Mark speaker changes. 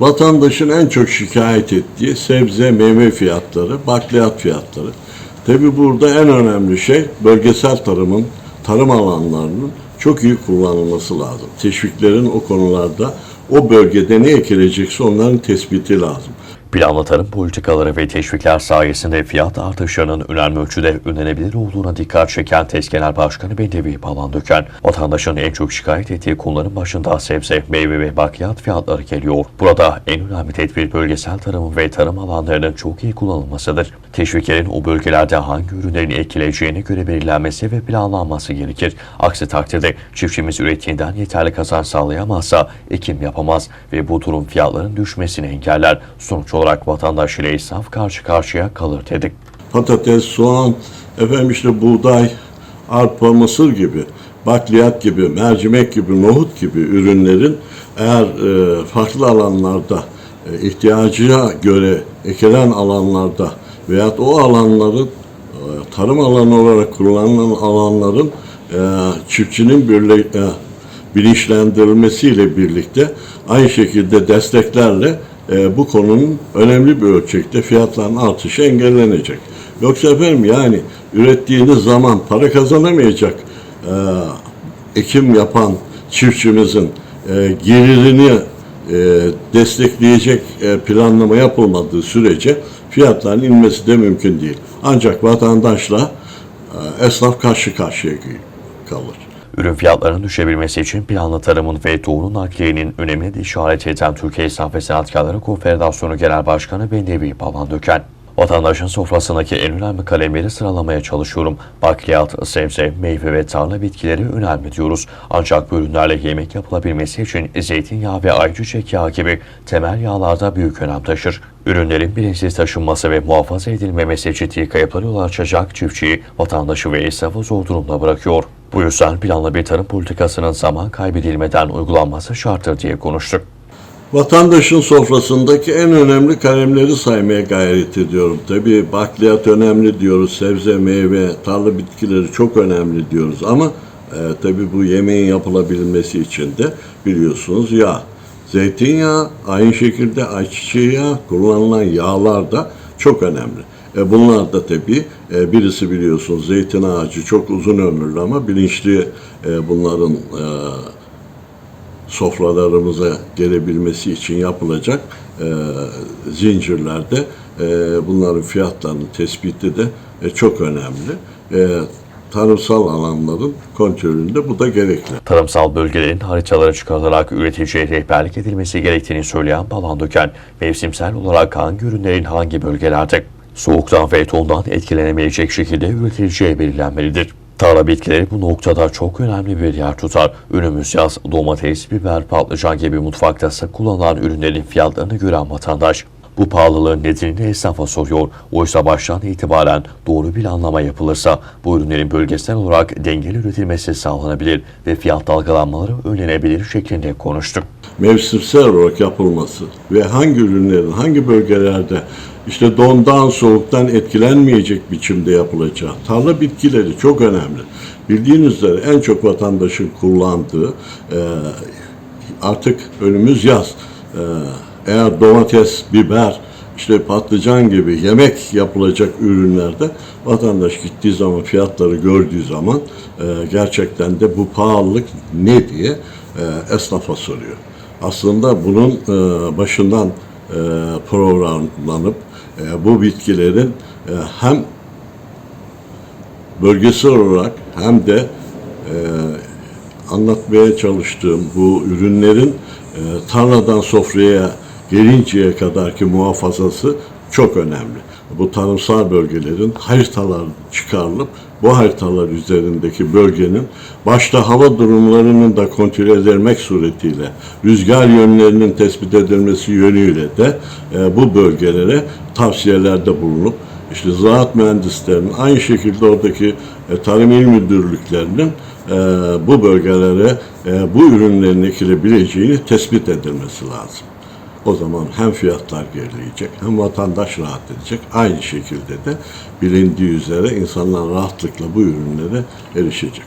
Speaker 1: Vatandaşın en çok şikayet ettiği sebze, meyve fiyatları, bakliyat fiyatları. Tabi burada en önemli şey bölgesel tarımın, tarım alanlarının çok iyi kullanılması lazım. Teşviklerin o konularda o bölgede ne ekilecekse onların tespiti lazım.
Speaker 2: Planlı tarım politikaları ve teşvikler sayesinde fiyat artışlarının önemli ölçüde önlenebilir olduğuna dikkat çeken TES Genel Başkanı Bedevi Palandöken, vatandaşın en çok şikayet ettiği konuların başında sebze, meyve ve bakliyat fiyatları geliyor. Burada en önemli tedbir bölgesel tarımın ve tarım alanlarının çok iyi kullanılmasıdır. Teşviklerin o bölgelerde hangi ürünlerin ekileceğine göre belirlenmesi ve planlanması gerekir. Aksi takdirde çiftçimiz ürettiğinden yeterli kazanç sağlayamazsa ekim yapamaz ve bu durum fiyatların düşmesini engeller. Sonuç olarak vatandaş ile esnaf karşı karşıya kalır dedik.
Speaker 1: Patates, soğan, efendim işte buğday, arpa, mısır gibi, bakliyat gibi, mercimek gibi, nohut gibi ürünlerin eğer e, farklı alanlarda e, ihtiyacına göre ekilen alanlarda veyahut o alanların e, tarım alanı olarak kullanılan alanların e, çiftçinin birle, e, bilinçlendirilmesiyle birlikte aynı şekilde desteklerle e, bu konunun önemli bir ölçekte fiyatların artışı engellenecek. Yoksa efendim yani ürettiğiniz zaman para kazanamayacak e, ekim yapan çiftçimizin e, gelirini e, destekleyecek e, planlama yapılmadığı sürece fiyatların inmesi de mümkün değil. Ancak vatandaşla e, esnaf karşı karşıya kalır.
Speaker 2: Ürün fiyatlarının düşebilmesi için planlı tarımın ve doğru nakliyenin önemini de işaret eden Türkiye Esnaf ve Sanatkarları Konfederasyonu Genel Başkanı Bendevi Palandöken, Vatandaşın sofrasındaki en önemli kalemleri sıralamaya çalışıyorum. Bakliyat, sebze, meyve ve tarla bitkileri önemli diyoruz. Ancak bu ürünlerle yemek yapılabilmesi için zeytinyağı ve ayçiçek yağı gibi temel yağlarda büyük önem taşır. Ürünlerin bilinçsiz taşınması ve muhafaza edilmemesi ciddi kayıplara yol açacak çiftçiyi, vatandaşı ve esnafı zor durumda bırakıyor. Bu yüzden planlı bir tarım politikasının zaman kaybedilmeden uygulanması şarttır diye konuştuk.
Speaker 1: Vatandaşın sofrasındaki en önemli kalemleri saymaya gayret ediyorum. Tabii bakliyat önemli diyoruz, sebze, meyve, tarla bitkileri çok önemli diyoruz ama e, tabii bu yemeğin yapılabilmesi için de biliyorsunuz yağ. Zeytinyağı, aynı şekilde ayçiçeği yağı, kullanılan yağlar da çok önemli. E, bunlar da tabii e, birisi biliyorsunuz zeytin ağacı çok uzun ömürlü ama bilinçli e, bunların sofralarımıza gelebilmesi için yapılacak zincirlerde e, bunların fiyatlarının tespiti de çok önemli. Tarımsal alanların kontrolünde bu da gerekli.
Speaker 2: Tarımsal bölgelerin haritaları çıkarılarak üreticiye rehberlik edilmesi gerektiğini söyleyen Balandöken, mevsimsel olarak hangi ürünlerin hangi bölgelerde soğuktan ve tondan etkilenemeyecek şekilde üretileceği belirlenmelidir. Tarla bitkileri bu noktada çok önemli bir yer tutar. Önümüz yaz, domates, biber, patlıcan gibi mutfakta kullanılan ürünlerin fiyatlarını gören vatandaş, bu pahalılığın nedenini esnafa soruyor. Oysa baştan itibaren doğru bir anlama yapılırsa bu ürünlerin bölgesel olarak dengeli üretilmesi sağlanabilir ve fiyat dalgalanmaları önlenebilir şeklinde konuştuk.
Speaker 1: Mevsimsel olarak yapılması ve hangi ürünlerin hangi bölgelerde işte dondan soğuktan etkilenmeyecek biçimde yapılacağı. Tarla bitkileri çok önemli. Bildiğiniz üzere en çok vatandaşın kullandığı artık önümüz yaz. E, eğer domates, biber, işte patlıcan gibi yemek yapılacak ürünlerde vatandaş gittiği zaman fiyatları gördüğü zaman e, gerçekten de bu pahalılık ne diye e, esnafa soruyor. Aslında bunun e, başından e, programlanıp e, bu bitkilerin e, hem bölgesel olarak hem de e, anlatmaya çalıştığım bu ürünlerin e, tarladan sofraya gelinceye kadarki muhafazası çok önemli. Bu tarımsal bölgelerin haritalar çıkarılıp bu haritalar üzerindeki bölgenin başta hava durumlarının da kontrol edilmek suretiyle rüzgar yönlerinin tespit edilmesi yönüyle de e, bu bölgelere tavsiyelerde bulunup işte ziraat mühendislerinin aynı şekilde oradaki e, tarım il müdürlüklerinin e, bu bölgelere e, bu ürünlerin ekilebileceğini tespit edilmesi lazım. O zaman hem fiyatlar gerileyecek hem vatandaş rahat edecek. Aynı şekilde de bilindiği üzere insanlar rahatlıkla bu ürünlere erişecek.